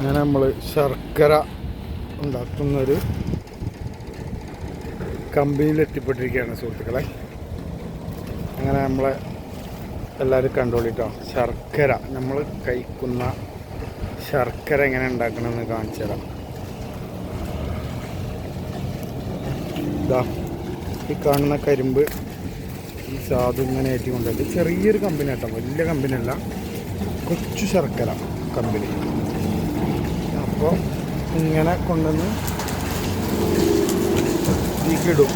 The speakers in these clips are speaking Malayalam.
അങ്ങനെ നമ്മൾ ശർക്കര ഉണ്ടാക്കുന്നൊരു കമ്പനിയിൽ എത്തിപ്പെട്ടിരിക്കുകയാണ് സുഹൃത്തുക്കളെ. അങ്ങനെ നമ്മളെ എല്ലാവരും കണ്ടോളിട്ടോ. ശർക്കര നമ്മൾ കഴിക്കുന്ന ശർക്കര എങ്ങനെ ഉണ്ടാക്കണമെന്ന് കാണിച്ചു തരാം. ഇതാ ഈ കാണുന്ന കരിമ്പ് ഈ സാധു ഇങ്ങനെ ഏറ്റിക്കൊണ്ടത് ചെറിയൊരു കമ്പനി കേട്ടോ വലിയ കമ്പനി അല്ല കൊച്ചു ശർക്കര കമ്പനി. അപ്പോൾ ഇങ്ങനെ കൊണ്ടുവന്ന് ഇതിക്കിടും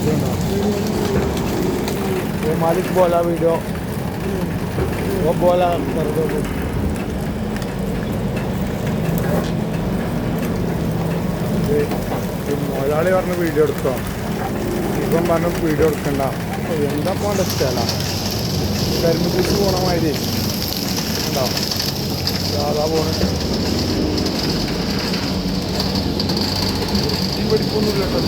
ഇതുണ്ടോ? ये मालिक बोला वीडियो वो बोला कर दो वो। ഇത് ഈ മുതലാളി പറഞ്ഞ വീഡിയോ എടുത്തോ ഇപ്പം പറഞ്ഞു വീഡിയോ എടുക്കണ്ട ഓ, എന്താ പോണ്ട സ്ഥല കരിമ്പ് കുറിച്ച് പോണ മാതിരി ഉണ്ടോ സാധാ പോണിട്ട് വൃത്തിയും പഠിപ്പൊന്നുമില്ല കേട്ടോ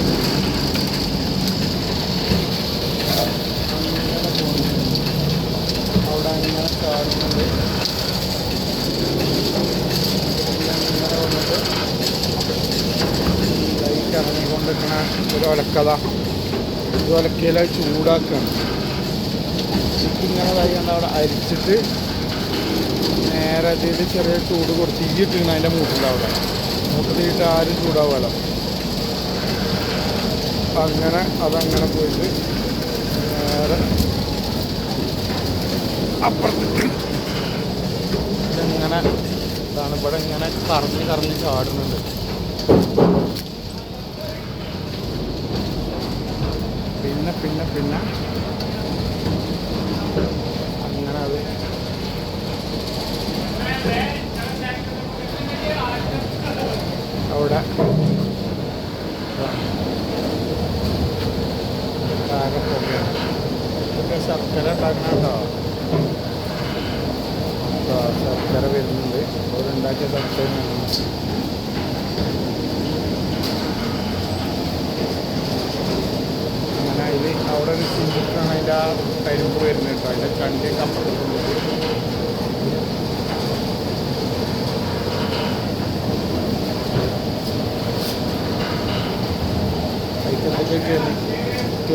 ഇറങ്ങിക്കൊണ്ടിരിക്കണ ഒരു ഒലക്കഥ ഒരു ഒലക്കയില ചൂടാക്കുകയാണ് ഇങ്ങനെ കഴിയാണ്ട് അവിടെ അരിച്ചിട്ട് നേരെ ചെയ്ത് ചെറിയ ചൂട് കൊടുത്ത് ഈ ഇട്ടിരുന്നു അതിന്റെ മൂട്ടിലാവുക മൂട്ടിലിട്ട് ആരും ചൂടാവുമല്ലോ അങ്ങനെ അതങ്ങനെ പോയിട്ട് നേരെ അപ്പുറത്തേക്ക് ഇങ്ങനെ ഇതാണ് ഇവിടെ ഇങ്ങനെ കറങ്ങി കറങ്ങി ചാടുന്നുണ്ട്. പിന്നെ പിന്നെ പിന്നെ അങ്ങനെ അത് അവിടെ ആകെ പോകുകയാണ് ഇതൊക്കെ ശർക്കര ഉണ്ടാക്കണോ ശർക്കര വരുന്നുണ്ട്. അവരുണ്ടാക്കിയ ശർക്കരയാണ് അങ്ങനെ അതിൽ അവിടെ ഒരു സിഞ്ചിട്ടാണ് അതിന്റെ ആ കരിമ്പ് വരുന്നത് കേട്ടോ. അതിന്റെ ചണ്ടിയൊക്കെ അപ്പുറത്ത് അതിന്റെ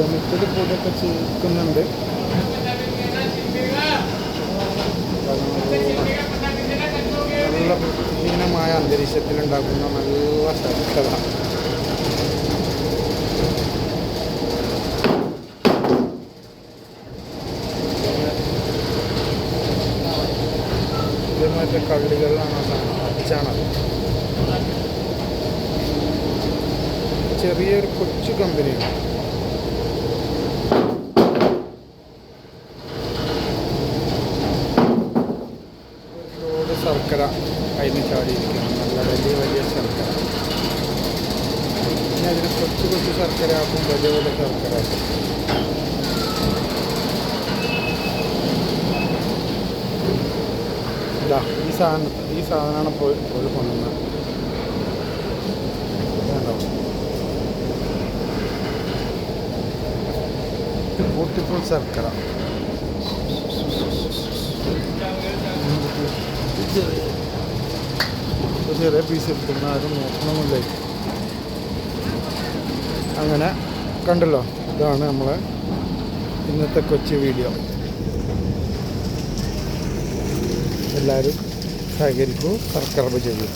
കെമിക്കൽ പൊടിയൊക്കെ ചേർക്കുന്നുണ്ട് നല്ല വൃത്തിഹീനമായ അന്തരീക്ഷത്തിലുണ്ടാക്കുന്ന നല്ല ശക്തത മറ്റേ കള്ളികളിലാണ് അച്ചാണത് ചെറിയൊരു കൊച്ചു കമ്പനിയാണ് ശർക്കര അതിന് ചാടിയിരിക്കണം നല്ല വലിയ വലിയ ശർക്കര. പിന്നെ അതിന് കൊച്ചു കൊച്ചു ശർക്കര ആക്കും വലിയ വലിയ ശർക്കര ആക്കും. ഈ സാധനം ഈ സാധനമാണ് പോയി ഒരു കൊണ്ടുവന്നത്. ബ്യൂട്ടിഫുൾ ശർക്കര ഇത് ചെറിയ ഇത് ചെറിയ പീസ് എടുക്കുന്ന ആരും നോക്കണമെന്നില്ല അങ്ങനെ കണ്ടല്ലോ? ഇതാണ് നമ്മളെ ഇന്നത്തെ കൊച്ചു വീഡിയോ എല്ലാവരും സഹകരിക്കൂ സബ്സ്ക്രൈബ് ചെയ്യൂ.